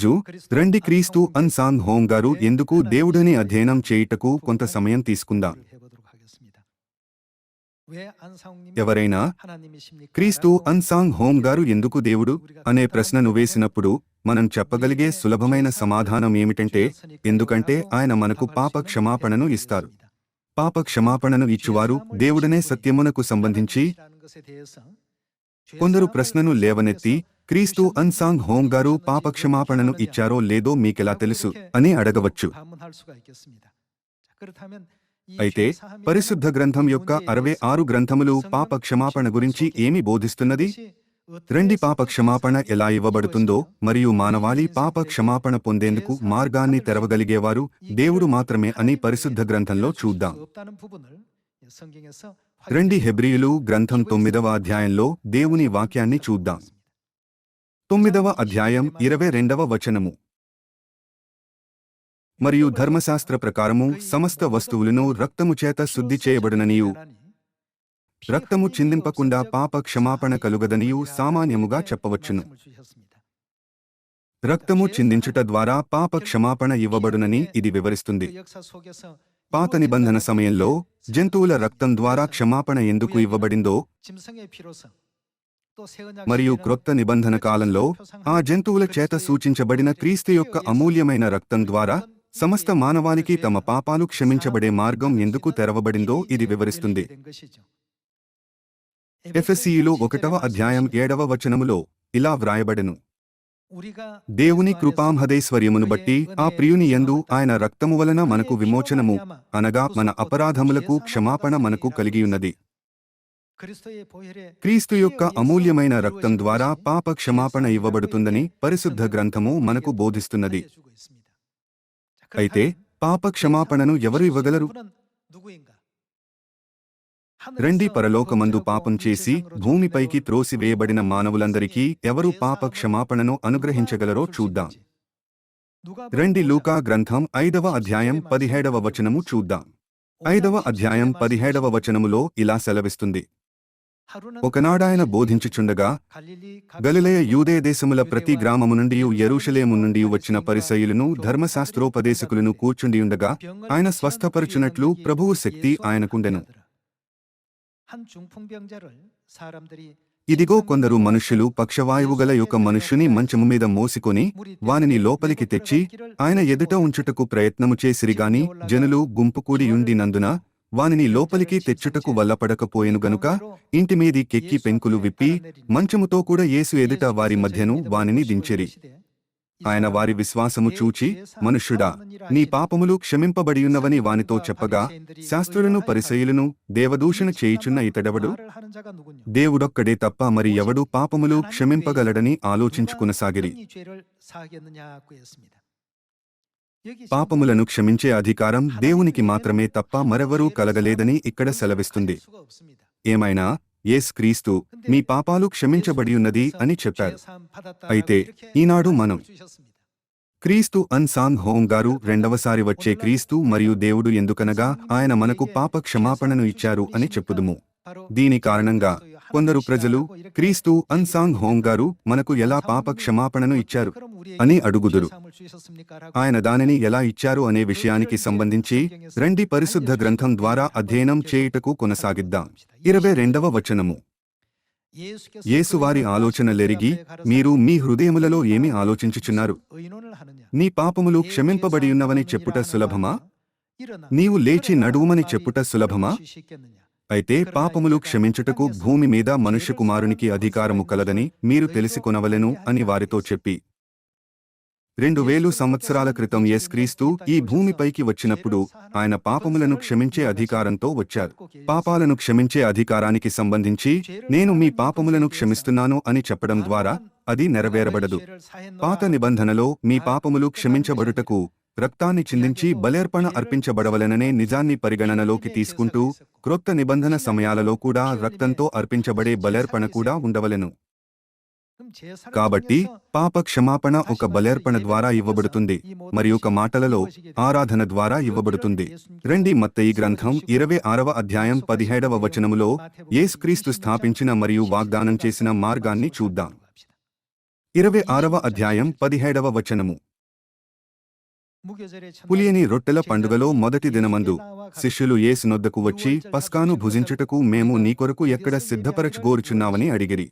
రోజు రండి క్రీస్తు అన్సాంగ్ హోం గారు ఎందుకు దేవుడని అధ్యయనం చేయుటకు కొంత సమయం తీసుకుందాం. ఎవరైనా క్రీస్తు అన్సాంగ్ హోం గారు ఎందుకు దేవుడు అనే ప్రశ్నను వేసినప్పుడు మనం చెప్పగలిగే సులభమైన సమాధానం ఏమిటంటే ఎందుకంటే ఆయన మనకు పాప క్షమాపణను ఇస్తారు. పాప క్షమాపణను ఇచ్చువారు దేవుడనే సత్యమునకు సంబంధించి కొందరు ప్రశ్నను లేవనెత్తి క్రీస్తు అన్సాంగ్ హోం గారు పాపక్షమాపణను ఇచ్చారో లేదో మీకెలా తెలుసు అని అడగవచ్చు. అయితే పరిశుద్ధ గ్రంథం యొక్క అరవై ఆరు గ్రంథములు పాప క్షమాపణ గురించి ఏమి బోధిస్తున్నది? రెండి పాప క్షమాపణ ఎలా ఇవ్వబడుతుందో మరియు మానవాళి పాప క్షమాపణ పొందేందుకు మార్గాన్ని తెరవగలిగేవారు దేవుడు మాత్రమే అని పరిశుద్ధ గ్రంథంలో చూద్దాం. రెండి హెబ్రియులు గ్రంథం తొమ్మిదవ అధ్యాయంలో దేవుని వాక్యాన్ని చూద్దాం. తొమ్మిదవ అధ్యాయం ఇరవై రెండవ వచనము. మరియు ధర్మశాస్త్ర ప్రకారము సమస్త వస్తువులను రక్తము చేత శుద్ధి చేయబడుననియు. రక్తము చిందింపకుండా పాప క్షమాపణ కలుగదనియు సామాన్యముగా చెప్పవచ్చును. రక్తము చిందించుట ద్వారా పాప క్షమాపణ ఇవ్వబడునని ఇది వివరిస్తుంది. పాత నిబంధన సమయంలో జంతువుల రక్తం ద్వారా క్షమాపణ ఎందుకు ఇవ్వబడిందో మరియు క్రొత్త నిబంధన కాలంలో ఆ జంతువుల చేత సూచించబడిన క్రీస్తు యొక్క అమూల్యమైన రక్తం ద్వారా సమస్త మానవాళికి తమ పాపాలు క్షమించబడే మార్గం ఎందుకు తెరవబడిందో ఇది వివరిస్తుంది. ఎఫ్ఎస్సిలో ఒకటవ అధ్యాయం ఏడవ వచనములో ఇలా వ్రాయబడెను. దేవుని కృపాంహదైశ్వర్యమును బట్టి ఆ ప్రియుని యందు ఆయన రక్తము వలన మనకు విమోచనము అనగా మన అపరాధములకు క్షమాపణ మనకు కలిగియున్నది. క్రీస్తు యొక్క అమూల్యమైన రక్తం ద్వారా పాప క్షమాపణ ఇవ్వబడుతుందని పరిశుద్ధ గ్రంథము మనకు బోధిస్తున్నది. అయితే పాప క్షమాపణను ఎవరు ఇవ్వగలరు? రెండి పరలోకమందు పాపం చేసి భూమిపైకి త్రోసివేయబడిన మానవులందరికీ ఎవరు పాప క్షమాపణను అనుగ్రహించగలరో చూద్దాం. రెండి లూకా గ్రంథం ఐదవ అధ్యాయం పదిహేడవ వచనము చూద్దాం. ఐదవ అధ్యాయం పదిహేడవ వచనములో ఇలా సెలవిస్తుంది. ఒకనాడాయన బోధించుచుండగా గలిలయ యూదే దేశముల ప్రతి గ్రామము నుండి యెరూషలేము నుండి వచ్చిన పరిసయులను ధర్మశాస్త్రోపదేశకులను కూర్చుండియుండగా ఆయన స్వస్థపరచునట్లు ప్రభువు శక్తి ఆయనకుండెను. ఇదిగో కొందరు మనుష్యులు పక్షవాయువు గల యొక్క మనుష్యుని మంచము మీద మోసికొని వానిని లోపలికి తెచ్చి ఆయన ఎదుట ఉంచుటకు ప్రయత్నము చేసిరిగాని జనులు గుంపు కూడియుండినందున వానిని లోపలికి తెచ్చుటకు వల్లపడకపోయెను గనుక ఇంటిమీది కెక్కి పెంకులు విప్పి మంచముతో కూడా యేసు ఎదుట వారి మధ్యను వానిని దించెరి. ఆయన వారి విశ్వాసము చూచి మనుష్యుడా నీ పాపములు క్షమింపబడియున్నవని వానితో చెప్పగా శాస్త్రులను పరిసయులను దేవదూషణ చేయుచున్న ఇతడెవడు? దేవుడొక్కడే తప్ప మరి ఎవడు పాపములు క్షమింపగలడని ఆలోచించుకునసాగిరి. పాపములను క్షమించే అధికారం దేవునికి మాత్రమే తప్ప మరెవరూ కలగలేదని ఇక్కడ సెలవిస్తుంది. ఏమైనా? ఏస్ క్రీస్తు మీ పాపాలు క్షమించబడియున్నది అని చెప్పారు. అయితే ఈనాడు మనం క్రీస్తు అన్సాంగ్ హోం గారు రెండవసారి వచ్చే క్రీస్తు మరియు దేవుడు ఎందుకనగా ఆయన మనకు పాప క్షమాపణను ఇచ్చారు అని చెప్పుదుము. దీని కారణంగా కొందరు ప్రజలు క్రీస్తు అన్సాంగ్ హోం గారు మనకు ఎలా పాప క్షమాపణను ఇచ్చారు? అని అడుగుదురు. ఆయన దానిని ఎలా ఇచ్చారు అనే విషయానికి సంబంధించి రెండి పరిశుద్ధ గ్రంథం ద్వారా అధ్యయనం చేయుటకు కొనసాగిద్దాం. ఇరవై రెండవ వచనము. యేసువారి ఆలోచనలెరిగి మీరు మీ హృదయములలో ఏమి ఆలోచించుచున్నారు? నీ పాపములు క్షమింపబడియున్నవని చెప్పుట సులభమా? నీవు లేచి నడువుమని చెప్పుట సులభమా? అయితే పాపములు క్షమించుటకు భూమి మీద మనుష్య కుమారునికి అధికారము కలదని మీరు తెలిసికొనవలెను అని వారితో చెప్పి. రెండు వేలు సంవత్సరాల క్రితం యేస్క్రీస్తు ఈ భూమిపైకి వచ్చినప్పుడు ఆయన పాపములను క్షమించే అధికారంతో వచ్చారు. పాపాలను క్షమించే అధికారానికి సంబంధించి నేను మీ పాపములను క్షమిస్తున్నాను అని చెప్పడం ద్వారా అది నెరవేరబడదు. పాత నిబంధనలో మీ పాపములు క్షమించబడుటకు రక్తాన్ని చిందించి బలేర్పణ అర్పించబడవలననే నిజాన్ని పరిగణనలోకి తీసుకుంటూ క్రొత్త నిబంధన సమయాలలో కూడా రక్తంతో అర్పించబడే బలేర్పణ కూడా ఉండవలెను. కాబట్టి పాప క్షమాపణ ఒక బలేర్పణ ద్వారా ఇవ్వబడుతుంది మరి ఒక మాటలలో ఆరాధన ద్వారా ఇవ్వబడుతుంది. రెండి మత్తయి గ్రంథం ఇరవై ఆరవ అధ్యాయం పదిహేడవ వచనములో యేసుక్రీస్తు స్థాపించిన మరియు వాగ్దానం చేసిన మార్గాన్ని చూద్దాం. ఇరవై ఆరవ అధ్యాయం పదిహేడవ వచనము. పులియని రొట్టెల పండుగలో మొదటి దినమందు శిష్యులు యేసునొద్దకు వచ్చి పస్కాను భుజించుటకు మేము నీ కొరకు ఎక్కడ సిద్ధపరచుగోరుచున్నావని అడిగిరి.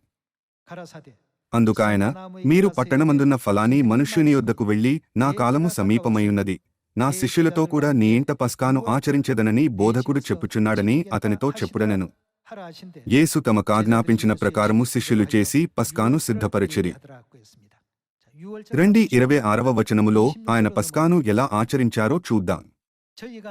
అందుకాయన మీరు పట్టణమందున్న ఫలాని మనుష్యుని యొద్దకు వెళ్ళి నా కాలము సమీపమయున్నది నా శిష్యులతో కూడా నీ ఇంట పస్కాను ఆచరించదనని బోధకుడు చెప్పుచున్నాడని అతనితో చెప్పుడనెను. యేసు తమకాజ్ఞాపించిన ప్రకారము శిష్యులు చేసి పస్కాను సిద్ధపరచిరి. రెండి ఇరవై ఆరవ వచనములో ఆయన పస్కాను ఎలా ఆచరించారో చూద్దాం.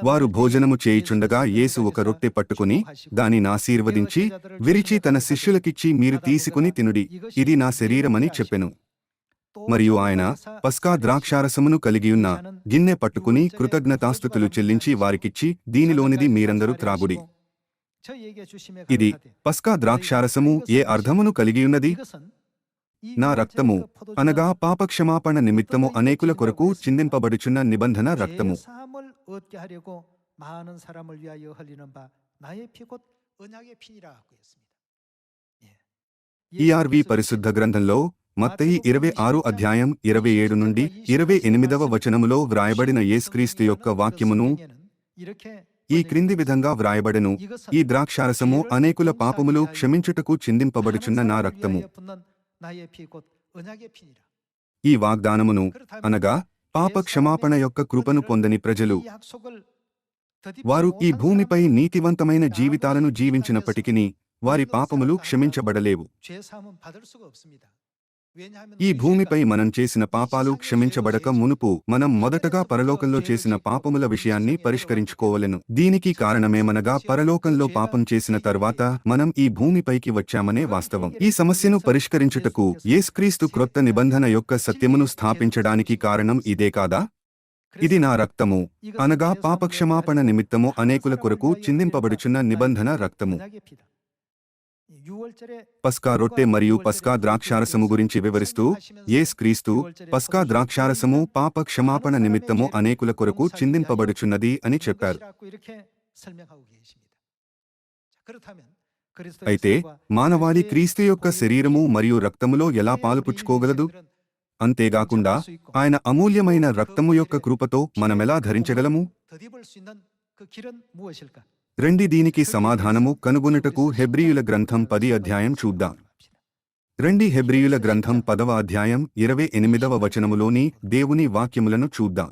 వారు భోజనము చేయుచుండగా యేసు ఒక రొట్టె పట్టుకుని దానిని ఆశీర్వదించి విరిచి తన శిష్యులకిచ్చి మీరు తీసుకుని తినుడి. ఇది నా శరీరమని చెప్పెను. మరియు ఆయన పస్కా ద్రాక్షారసమును కలిగియున్న గిన్నె పట్టుకుని కృతజ్ఞతాస్థుతులు చెల్లించి వారికిచ్చి దీనిలోనిది మీరందరూ త్రాగుడి. ఇది పస్కా ద్రాక్షారసము ఏ అర్థమును కలిగియున్నది? నా రక్తము అనగా పాపక్షమాపణ నిమిత్తము అనేకుల కొరకు చిందింపబడుచున్న నిబంధన రక్తము. ఈఆర్వి పరిశుద్ధ గ్రంథంలో మత్తయి ఇరవై ఆరు అధ్యాయం ఇరవై ఏడు నుండి ఇరవై ఎనిమిదవ వచనములో వ్రాయబడిన యేసుక్రీస్తు యొక్క వాక్యమును ఈ క్రింది విధంగా వ్రాయబడెను. ఈ ద్రాక్షారసము అనేకుల పాపములు క్షమించుటకు చిందింపబడుచున్న నా రక్తము. ఈ వాగ్దానమును అనగా పాప క్షమాపణ యొక్క కృపను పొందని ప్రజలు. వారు ఈ భూమిపై నీతివంతమైన జీవితాలను జీవించినప్పటికీ వారి పాపములు క్షమించబడలేవు. ఈ భూమిపై మనం చేసిన పాపాలు క్షమించబడక మునుపు మనం మొదటగా పరలోకంలో చేసిన పాపముల విషయాన్ని పరిష్కరించుకోవలెను. దీనికి కారణమేమనగా పరలోకంలో పాపం చేసిన తర్వాత మనం ఈ భూమిపైకి వచ్చామనే వాస్తవం. ఈ సమస్యను పరిష్కరించుటకు యేసుక్రీస్తు క్రొత్త నిబంధన యొక్క సత్యమును స్థాపించడానికి కారణం ఇదే కాదా? ఇది నా రక్తము. అనగా పాపక్షమాపణ నిమిత్తము అనేకుల కొరకు చిందింపబడుచున్న నిబంధన రక్తము. పస్కా రొట్టె మరియు పస్కా ద్రాక్షారసము గురించి వివరిస్తూ యేస్ క్రీస్తు పస్కా ద్రాక్షారసము పాప క్షమాపణ నిమిత్తము అనేకుల కొరకు చిందింపబడుచున్నది అని చెప్పారు. అయితే మానవాళి క్రీస్తు యొక్క శరీరము మరియు రక్తములో ఎలా పాలుపుచ్చుకోగలదు? అంతేగాకుండా ఆయన అమూల్యమైన రక్తము యొక్క కృపతో మనమెలా ధరించగలము? రెండి దీనికి సమాధానము కనుగొనుటకు హెబ్రియుల గ్రంథం పది అధ్యాయం చూద్దాం. రెండి హెబ్రియుల గ్రంథం పదవ అధ్యాయం ఇరవై ఎనిమిదవ వచనములోని దేవుని వాక్యములను చూద్దాం.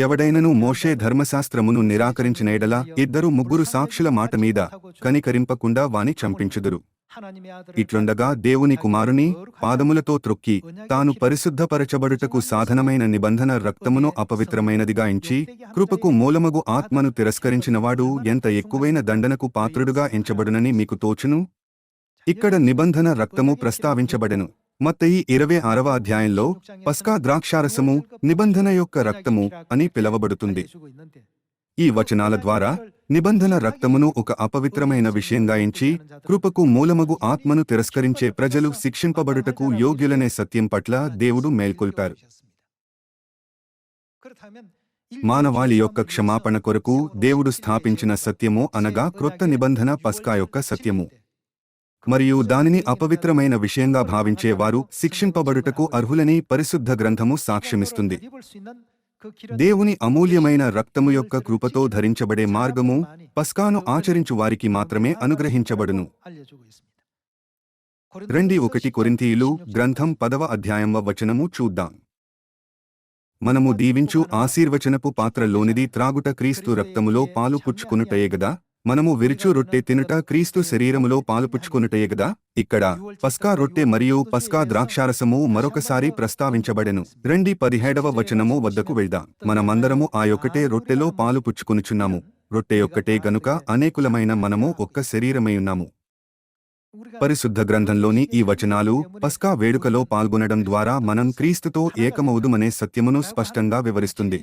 ఎవడైనను మోషే ధర్మశాస్త్రమును నిరాకరించిన ఎడల ఇద్దరు ముగ్గురు సాక్షుల మాట మీద కనికరింపకుండా వాని చంపించుదురు. ఇట్లుండగా దేవుని కుమారుని పాదములతో త్రొక్కి తాను పరిశుద్ధపరచబడుటకు సాధనమైన నిబంధన రక్తమును అపవిత్రమైనదిగా ఎంచి కృపకు మూలమగు ఆత్మను తిరస్కరించినవాడు ఎంత ఎక్కువైన దండనకు పాత్రుడుగా ఎంచబడునని మీకు తోచును? ఇక్కడ నిబంధన రక్తము ప్రస్తావించబడెను. మత్తయి ఇరవై ఆరవ అధ్యాయంలో పస్కా ద్రాక్షారసము నిబంధన యొక్క రక్తము అని పిలవబడుతుంది. ఈ వచనాల ద్వారా నిబంధన రక్తమును ఒక అపవిత్రమైన విషయంగా ఎంచి కృపకు మూలమగు ఆత్మను తిరస్కరించే ప్రజలు శిక్షింపబడుటకు యోగ్యులనే సత్యం పట్ల దేవుడు మేల్కొల్పారు. మానవాళి యొక్క క్షమాపణ కొరకు దేవుడు స్థాపించిన సత్యము అనగా క్రొత్త నిబంధన పస్కా యొక్క సత్యము. మరియు దానిని అపవిత్రమైన విషయంగా భావించే వారు శిక్షింపబడుటకు అర్హులని పరిశుద్ధ గ్రంథము సాక్ష్యమిస్తుంది. దేవుని అమూల్యమైన రక్తము యొక్క కృపతో ధరించబడే మార్గము పస్కాను ఆచరించు వారికి మాత్రమే అనుగ్రహించబడును. రెండి ఒకటి కొరింథీయులు గ్రంథం పదవ అధ్యాయంవ వచనము చూద్దాం. మనము దీవించు ఆశీర్వచనపు పాత్రలోనిది త్రాగుట క్రీస్తు రక్తములో పాలు పుచ్చుకొనుటయేగదా మనము విరుచు రొట్టె తినుట క్రీస్తు శరీరములో పాలుపుచ్చుకొనుటయే గదా? ఇక్కడ పస్కా రొట్టె మరియు పస్కా ద్రాక్షారసము మరొకసారి ప్రస్తావించబడెను. రెండి పదిహేడవ వచనము వద్దకు వెళ్దాం. మనమందరము ఆ యొక్కటే రొట్టెలో పాలు పుచ్చుకొనుచున్నాము. రొట్టె యొక్కటే గనుక అనేకులమైన మనము ఒక్క శరీరమైయున్నాము పరిశుద్ధ గ్రంథంలోని ఈ వచనాలు పస్కా వేడుకలో పాల్గొనడం ద్వారా మనం క్రీస్తుతో ఏకమవుదుమనే సత్యమును స్పష్టంగా వివరిస్తుంది.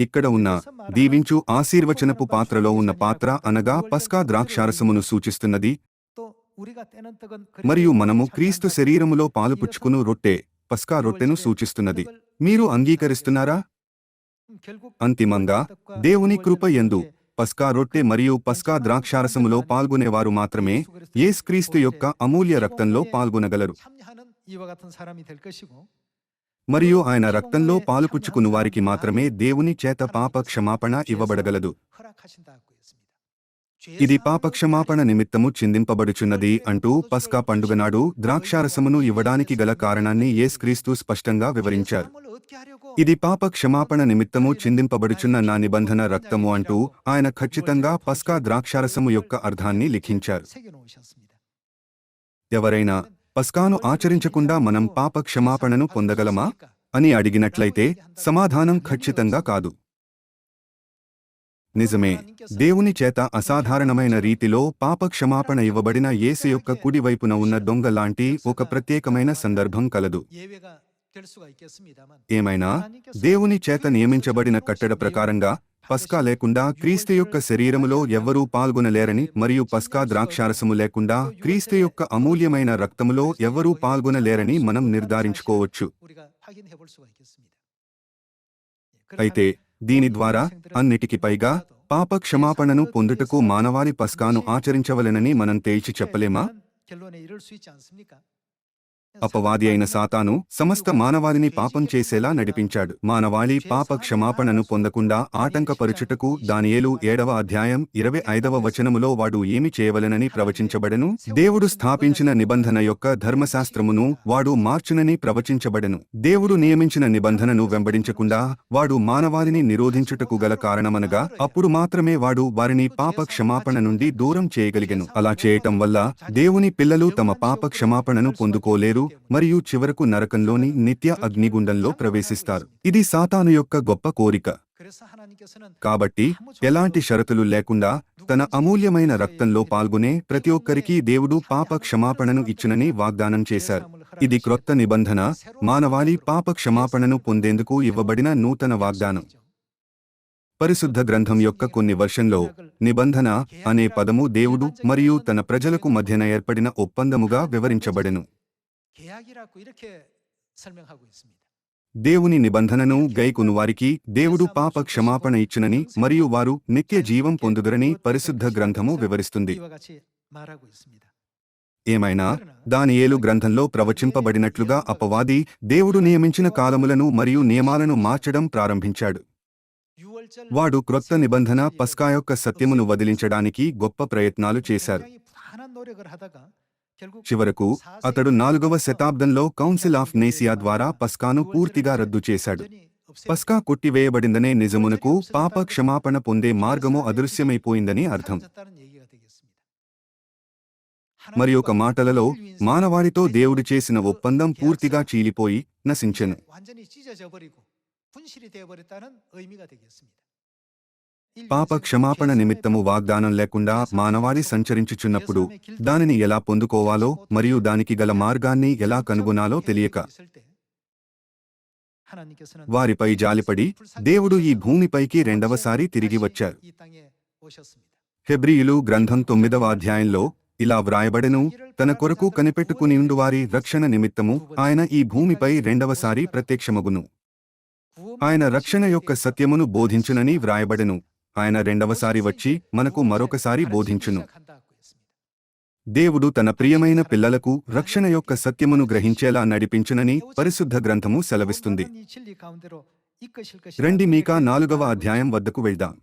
ఇక్కడ ఉన్న దీవించు ఆశీర్వచనపు పాత్రలో ఉన్న పాత్ర అనగా పస్కా ద్రాక్షారసమును సూచిస్తున్నది. మరియు మనము క్రీస్తు శరీరములో పాలుపుచ్చుకును రొట్టె పస్కా రొట్టెను సూచిస్తున్నది. మీరు అంగీకరిస్తున్నారా? అంతిమంగా దేవుని కృప ఎందు పస్కా రొట్టె మరియు పస్కా ద్రాక్షారసములో పాల్గొనేవారు మాత్రమే యేసుక్రీస్తు యొక్క అమూల్య రక్తంలో పాల్గొనగలరు. మరియు ఆయన రక్తంలో పాలుపుచ్చుకున్న వారికి మాత్రమే దేవుని చేత పాప క్షమాపణ ఇవ్వబడగలదు. ఇది పాప క్షమాపణ నిమిత్తము చిందింపబడుచున్నది అంటూ పస్కా పండుగ నాడు ద్రాక్షారసమును ఇవ్వడానికి గల కారణాన్ని యేస్క్రీస్తు స్పష్టంగా వివరించారు. ఇది పాప క్షమాపణ నిమిత్తము చిందింపబడుచున్న నా నిబంధన రక్తము అంటూ ఆయన ఖచ్చితంగా పస్కా ద్రాక్షారసము యొక్క అర్థాన్ని లిఖించారు. ఎవరైనా పస్కాను ఆచరించకుండా మనం పాప క్షమాపణను పొందగలమా అని అడిగినట్లయితే సమాధానం ఖచ్చితంగా కాదు. నిజమే దేవుని చేత అసాధారణమైన రీతిలో పాప క్షమాపణ ఇవ్వబడిన ఏసు యొక్క కుడివైపున ఉన్న దొంగ లాంటి ఒక ప్రత్యేకమైన సందర్భం కలదు. ఏమైనా దేవుని చేత నియమించబడిన కట్టడ ప్రకారంగా పస్కా లేకుండా క్రీస్తు యొక్క శరీరములో ఎవ్వరూ పాల్గొనలేరని మరియు పస్కా ద్రాక్షారసము లేకుండా క్రీస్తు యొక్క అమూల్యమైన రక్తములో ఎవ్వరూ పాల్గొనలేరని మనం నిర్ధారించుకోవచ్చు. అయితే దీని ద్వారా అన్నిటికి పైగా పాప క్షమాపణను పొందుటకు మానవాళి పస్కాను ఆచరించవలెనని మనం తేల్చి చెప్పలేమా? అపవాది అయిన సాతాను సమస్త మానవాళిని పాపం చేసేలా నడిపించాడు. మానవాళి పాప క్షమాపణను పొందకుండా ఆటంకపరుచుటకు దానియేలు ఏడవ అధ్యాయం ఇరవై ఐదవ వచనములో వాడు ఏమి చేయవలెనని ప్రవచించబడెను? దేవుడు స్థాపించిన నిబంధన యొక్క ధర్మశాస్త్రమును వాడు మార్చునని ప్రవచించబడెను. దేవుడు నియమించిన నిబంధనను వెంబడించకుండా వాడు మానవాళిని నిరోధించుటకు గల కారణమనగా అప్పుడు మాత్రమే వాడు వారిని పాప క్షమాపణ నుండి దూరం చేయగలిగెను. అలా చేయటం వల్ల దేవుని పిల్లలు తమ పాప క్షమాపణను పొందుకోలేరు పడిపోతారు మరియు చివరకు నరకంలోని నిత్య అగ్నిగుండంలో ప్రవేశిస్తారు. ఇది సాతాను యొక్క గొప్ప కోరిక. కాబట్టి ఎలాంటి షరతులు లేకుండా తన అమూల్యమైన రక్తంలో పాల్గొనే ప్రతి ఒక్కరికి దేవుడు పాప క్షమాపణను ఇచ్చునని వాగ్దానం చేశారు. ఇది క్రొత్త నిబంధన మానవాళి పాప క్షమాపణను పొందేందుకు ఇవ్వబడిన నూతన వాగ్దానం. పరిశుద్ధ గ్రంథం యొక్క కొన్ని వర్షంలో నిబంధన అనే పదము దేవుడు మరియు తన ప్రజలకు మధ్యన ఏర్పడిన ఒప్పందముగా వివరించబడెను. దేవుని నిబంధనను గైకొను వారికి దేవుడు పాప క్షమాపణ ఇచ్చునని మరియు వారు నిత్య జీవం పొందుదురని పరిశుద్ధ గ్రంథము వివరిస్తుంది ఏమైనా దాని ఏలు గ్రంథంలో ప్రవచింపబడినట్లుగా అపవాది దేవుడు నియమించిన కాలములను మరియు నియమాలను మార్చడం ప్రారంభించాడు వాడు క్రొత్త నిబంధన పస్కా యొక్క సత్యమును వదిలించడానికి గొప్ప ప్రయత్నాలు చేశారు చివరకు అతడు నాలుగవ శతాబ్దంలో కౌన్సిల్ ఆఫ్ నేసియా ద్వారా పస్కాను పూర్తిగా రద్దు చేశాడు. పస్కా కొట్టివేయబడిందనే నిజమునకు పాప క్షమాపణ పొందే మార్గము అదృశ్యమైపోయిందని అర్థం. మరి ఒక మాటలలో మానవాడితో దేవుడు చేసిన ఒప్పందం పూర్తిగా చీలిపోయి నశించెను. పాప క్షమాపణ నిమిత్తము వాగ్దానం లేకుండా మానవాళి సంచరించుచున్నప్పుడు దానిని ఎలా పొందుకోవాలో మరియు దానికి గల మార్గాన్ని ఎలా కనుగొనాలో తెలియక వారిపై జాలిపడి దేవుడు ఈ భూమిపైకి రెండవసారి తిరిగి వచ్చారు. హెబ్రియులు గ్రంథం తొమ్మిదవ అధ్యాయంలో ఇలా వ్రాయబడెను తన కొరకు కనిపెట్టుకుని వారి రక్షణ నిమిత్తము ఆయన ఈ భూమిపై రెండవసారి ప్రత్యక్షమగును. ఆయన రక్షణ యొక్క సత్యమును బోధించునని వ్రాయబడెను. ఆయన రెండవసారి వచ్చి మనకు మరొకసారి బోధించును. దేవుడు తన ప్రియమైన పిల్లలకు రక్షణ యొక్క సత్యమును గ్రహించేలా నడిపించునని పరిశుద్ధ గ్రంథము సెలవిస్తుంది. రండి మీకా నాలుగవ అధ్యాయం వద్దకు వెళ్దాం.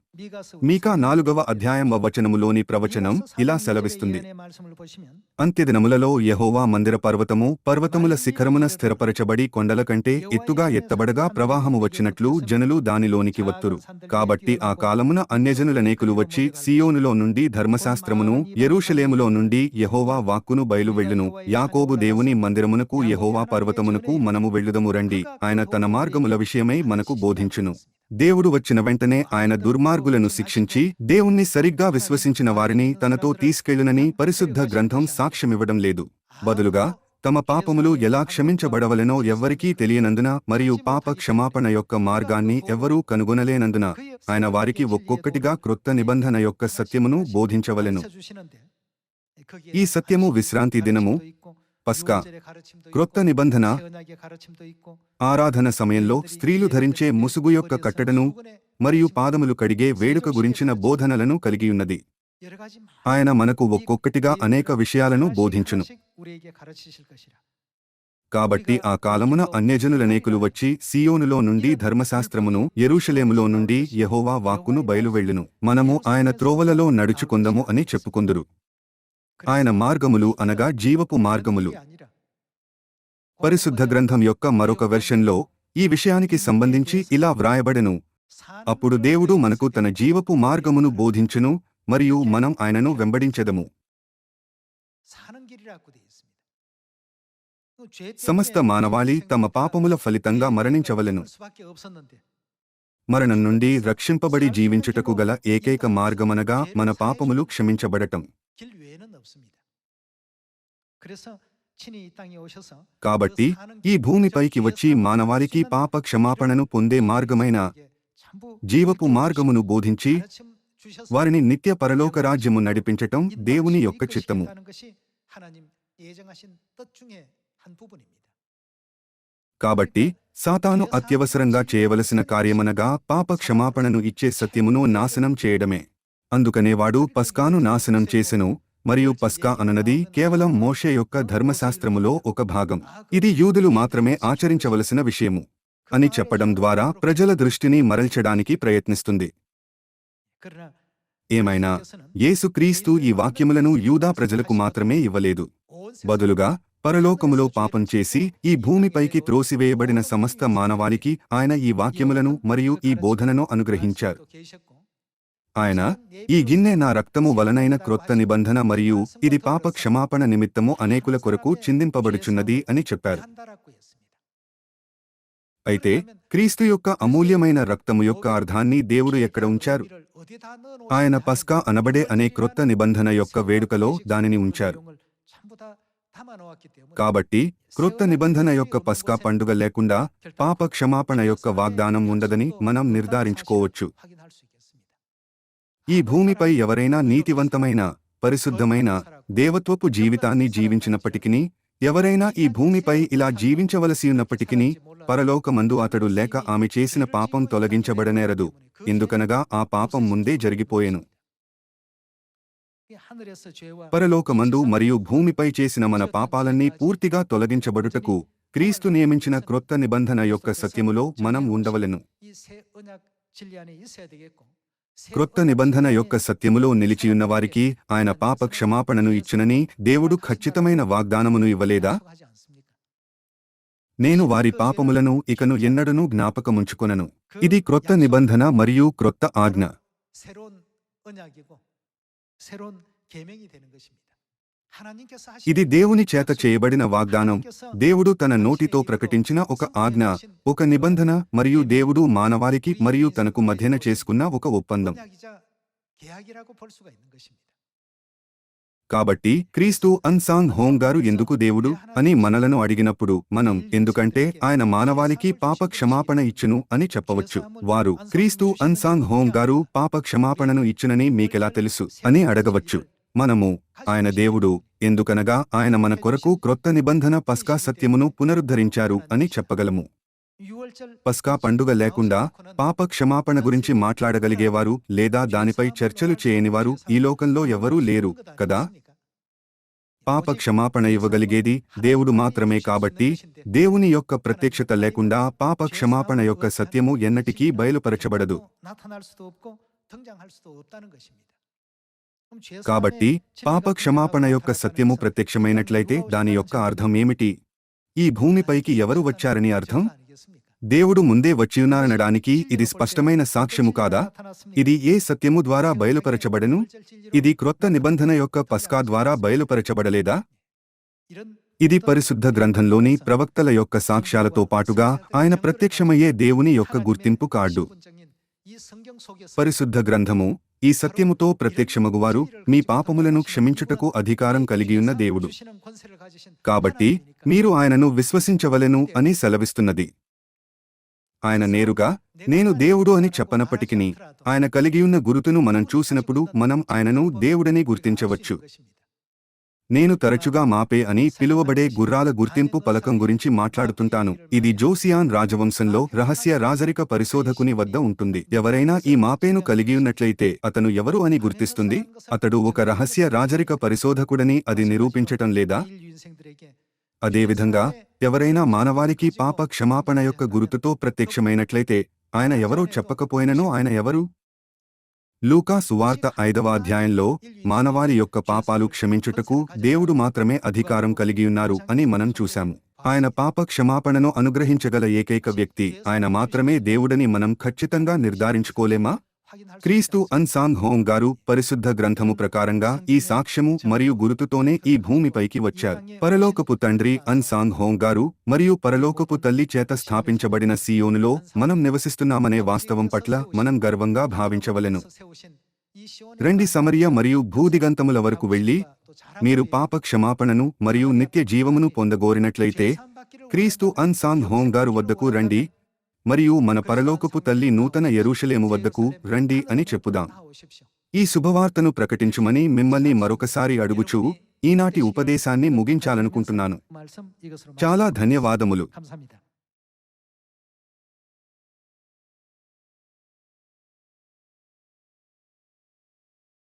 మీకా నాలుగవ అధ్యాయం వచనములోని ప్రవచనం ఇలా సెలవిస్తుంది. అంత్యదినములలో యెహోవా మందిర పర్వతము పర్వతముల శిఖరమున స్థిరపరచబడి కొండల కంటే ఎత్తుగా ఎత్తబడగా ప్రవాహము వచ్చినట్లు జనులు దానిలోనికి వత్తురు. కాబట్టి ఆ కాలమున అన్యజనులనేకులు వచ్చి సియోనులో నుండి ధర్మశాస్త్రమును యెరూషలేములో నుండి యెహోవా వాక్కును బయలువెళ్ళును. యాకోబు దేవుని మందిరమునకు యెహోవా పర్వతమునకు మనము వెళ్ళుదము రండి. ఆయన తన మార్గముల విషయమై మనకు బోధించును. దేవుడు వచ్చిన వెంటనే ఆయన దుర్మార్గులను శిక్షించి దేవుణ్ణి సరిగ్గా విశ్వసించిన వారిని తనతో తీసుకెళ్ళునని పరిశుద్ధ గ్రంథం సాక్ష్యమివ్వడం లేదు. బదులుగా తమ పాపములు ఎలా క్షమించబడవలెనో ఎవ్వరికీ తెలియనందున మరియు పాప క్షమాపణ యొక్క మార్గాన్ని ఎవ్వరూ కనుగొనలేనందున ఆయన వారికి ఒక్కొక్కటిగా క్రొత్త నిబంధన యొక్క సత్యమును బోధించవలెను. ఈ సత్యము విశ్రాంతి దినము పస్కా. క్రొత్త నిబంధన. ఆరాధన సమయంలో స్త్రీలు ధరించే ముసుగు యొక్క కట్టడను మరియు పాదములు కడిగే వేడుక గురించిన బోధనలను కలిగియున్నది ఆయన మనకు ఒక్కొక్కటిగా అనేక విషయాలను బోధించును. కాబట్టి ఆ కాలమున అన్యజనులనేకులు వచ్చి సియోనులో నుండి ధర్మశాస్త్రమును ఎరూషలేములో నుండి యహోవా వాక్కును బయలువెళ్ళును. మనము ఆయన త్రోవలలో నడుచుకుందము అని చెప్పుకుందురు. ఆయన మార్గములు అనగా జీవపు మార్గములు. పరిశుద్ధ గ్రంథం యొక్క మరొక వెర్షన్లో ఈ విషయానికి సంబంధించి ఇలా వ్రాయబడెను. అప్పుడు దేవుడు మనకు తన జీవపు మార్గమును బోధించును మరియు మనం ఆయనను వెంబడించెదము. సమస్త మానవాళి తమ పాపముల ఫలితంగా మరణించవలెను. మరణం నుండి రక్షింపబడి జీవించుటకు గల ఏకైక మార్గమనగా మన పాపములు క్షమించబడటం. కాబట్టి ఈ భూమిపైకి వచ్చి మానవాళికి పాప క్షమాపణను పొందే మార్గమైన జీవపు మార్గమును బోధించి వారిని నిత్య పరలోక రాజ్యము నడిపించటం దేవుని యొక్క చిత్తము. కాబట్టి సాతాను అత్యవసరంగా చేయవలసిన కార్యమనగా పాప క్షమాపణను ఇచ్చే సత్యమును నాశనం చేయడమే. అందుకనే వాడు పస్కాను నాశనం చేసెను. మరియు పస్కా అననది కేవలం మోషే యొక్క ధర్మశాస్త్రములో ఒక భాగం. ఇది యూదులు మాత్రమే ఆచరించవలసిన విషయము. అని చెప్పడం ద్వారా ప్రజల దృష్టిని మరల్చడానికి ప్రయత్నిస్తుంది. ఏమైనా? యేసుక్రీస్తు ఈ వాక్యములను యూదా ప్రజలకు మాత్రమే ఇవ్వలేదు. బదులుగా పరలోకములో పాపం చేసి ఈ భూమిపైకి త్రోసివేయబడిన సమస్త మానవానికి ఆయన ఈ వాక్యములను మరియు ఈ బోధనను అనుగ్రహించారు. ఆయన ఈ గిన్నె నా రక్తము వలనైన క్రొత్త నిబంధన మరియు ఇది పాప క్షమాపణ నిమిత్తము అనేకుల కొరకు చిందింపబడుచున్నది అని చెప్పారు. అయితే క్రీస్తు యొక్క అమూల్యమైన రక్తము యొక్క అర్థాన్ని దేవుడు ఎక్కడ ఉంచారు? ఆయన పస్కా అనబడే అనే క్రొత్త నిబంధన యొక్క వేడుకలో దానిని ఉంచారు. కాబట్టి క్రొత్త నిబంధన యొక్క పస్కా పండుగ లేకుండా పాప క్షమాపణ యొక్క వాగ్దానం ఉండదని మనం నిర్ధారించుకోవచ్చు. ఈ భూమిపై ఎవరైనా నీతివంతమైన పరిశుద్ధమైన దేవత్వపు జీవితాన్ని జీవించినప్పటికీ ఎవరైనా ఈ భూమిపై ఇలా జీవించవలసి ఉన్నప్పటికీ పరలోకమందు అతడు లేక ఆమె చేసిన పాపం తొలగించబడనేరదు. ఎందుకనగా ఆ పాపం ముందే జరిగిపోయెను. పరలోకమందు మరియు భూమిపై చేసిన మన పాపాలన్నీ పూర్తిగా తొలగించబడుటకు క్రీస్తు నియమించిన క్రొత్త నిబంధన యొక్క సత్యములో మనం ఉండవలెను. క్రొత్త నిబంధన యొక్క సత్యములో నిలిచియున్న వారికి ఆయన పాప క్షమాపణను ఇచ్చునని దేవుడు ఖచ్చితమైన వాగ్దానమును ఇవ్వలేదా? నేను వారి పాపములను ఇకను ఎన్నడనూ జ్ఞాపకముంచుకొనను. ఇది క్రొత్త నిబంధన మరియు క్రొత్త ఆజ్ఞ. ఇది దేవుని చేత చేయబడిన వాగ్దానం. దేవుడు తన నోటితో ప్రకటించిన ఒక ఆజ్ఞ ఒక నిబంధన మరియు దేవుడు మానవాళికి మరియు తనకు మధ్యన చేసుకున్న ఒక ఒప్పందం. కాబట్టి క్రీస్తు అన్సాంగ్ హోం గారు ఎందుకు దేవుడు అని మనలను అడిగినప్పుడు మనం ఎందుకంటే ఆయన మానవాళికి పాప క్షమాపణ ఇచ్చును అని చెప్పవచ్చు. వారు క్రీస్తు అన్సాంగ్ హోం గారు పాప క్షమాపణను ఇచ్చునని మీకెలా తెలుసు అని అడగవచ్చు. మనము ఆయన దేవుడు ఎందుకనగా ఆయన మన కొరకు క్రొత్త నిబంధన పస్కా సత్యమును పునరుద్ధరించారు అని చెప్పగలము. పస్కా పండుగ లేకుండా పాప క్షమాపణ గురించి మాట్లాడగలిగేవారు లేదా దానిపై చర్చలు చేయనివారు ఈ లోకంలో ఎవరూ లేరు కదా? పాప క్షమాపణ ఇవ్వగలిగేది దేవుడు మాత్రమే కాబట్టి దేవుని యొక్క ప్రత్యక్షత లేకుండా పాప క్షమాపణ యొక్క సత్యము ఎన్నటికీ బయలుపరచబడదు. కాబట్టి పాప క్షమాపణ యొక్క సత్యము ప్రత్యక్షమైనట్లయితే దాని యొక్క అర్థం ఏమిటి? ఈ భూమిపైకి ఎవరు వచ్చారని అర్థం? దేవుడు ముందే వచ్చియున్నారనడానికి ఇది స్పష్టమైన సాక్ష్యము కాదా? ఇది ఏ సత్యము ద్వారా బయలుపరచబడను? ఇది క్రొత్త నిబంధన యొక్క పస్కా ద్వారా బయలుపరచబడలేదా? ఇది పరిశుద్ధ గ్రంథంలోని ప్రవక్తల యొక్క సాక్ష్యాలతో పాటుగా ఆయన ప్రత్యక్షమయ్యే దేవుని యొక్క గుర్తింపు కార్డు. పరిశుద్ధ గ్రంథము ఈ సత్యముతో ప్రత్యక్షమగువారు మీ పాపములను క్షమించుటకు అధికారం కలిగియున్న దేవుడు. కాబట్టి మీరు ఆయనను విశ్వసించవలెను అని సెలవిస్తున్నది. ఆయన నేరుగా నేను దేవుడు అని చెప్పనప్పటికీ ఆయన కలిగియున్న గురుతును మనం చూసినప్పుడు మనం ఆయనను దేవుడని గుర్తించవచ్చు. నేను తరచుగా మాపే అని పిలువబడే గుర్రాల గుర్తింపు పలకం గురించి మాట్లాడుతుంటాను. ఇది జోసియాన్ రాజవంశంలో రహస్య రాజరిక పరిశోధకుని వద్ద ఉంటుంది. ఎవరైనా ఈ మాపేను కలిగి ఉన్నట్లయితే అతను ఎవరు అని గుర్తిస్తుంది? అతడు ఒక రహస్య రాజరిక పరిశోధకుడని అది నిరూపించటం లేదా? అదేవిధంగా ఎవరైనా మానవాళికి పాప క్షమాపణ యొక్క గురుతుతో ప్రత్యక్షమైనట్లయితే ఆయన ఎవరో చెప్పకపోయినను ఆయన ఎవరు? లూకా సువార్త ఐదవ అధ్యాయంలో మానవాళి యొక్క పాపాలు క్షమించుటకు దేవుడు మాత్రమే అధికారం కలిగియున్నారు అని మనం చూశాము. ఆయన పాప క్షమాపణను అనుగ్రహించగల ఏకైక వ్యక్తి ఆయన మాత్రమే దేవుడని మనం ఖచ్చితంగా నిర్ధారించుకోలేమా? క్రీస్తు అన్సాంగ్ హోం గారు పరిశుద్ధ గ్రంథము ప్రకారంగా ఈ సాక్ష్యము మరియు గురుతుతోనే ఈ భూమిపైకి వచ్చారు. పరలోకపు తండ్రి అన్సాంగ్ హోం గారు మరియు పరలోకపు తల్లి చేత స్థాపించబడిన సియోనులో మనం నివసిస్తున్నామనే వాస్తవం పట్ల మనం గర్వంగా భావించవలెను. రండి సమరియ మరియు భూదిగంతముల వరకు వెళ్ళి మీరు పాప క్షమాపణను మరియు నిత్య జీవమును పొందగోరినట్లయితే క్రీస్తు అన్సాంగ్ హోం గారు వద్దకు రండి మరియు మన పరలోకపు తల్లి నూతన ఎరుషలేము వద్దకు రండి అని చెప్పుదాం. ఈ శుభవార్తను ప్రకటించుమని మిమ్మల్ని మరొకసారి అడుగుచూ ఈనాటి ఉపదేశాన్ని ముగించాలనుకుంటున్నాను. చాలా ధన్యవాదములు.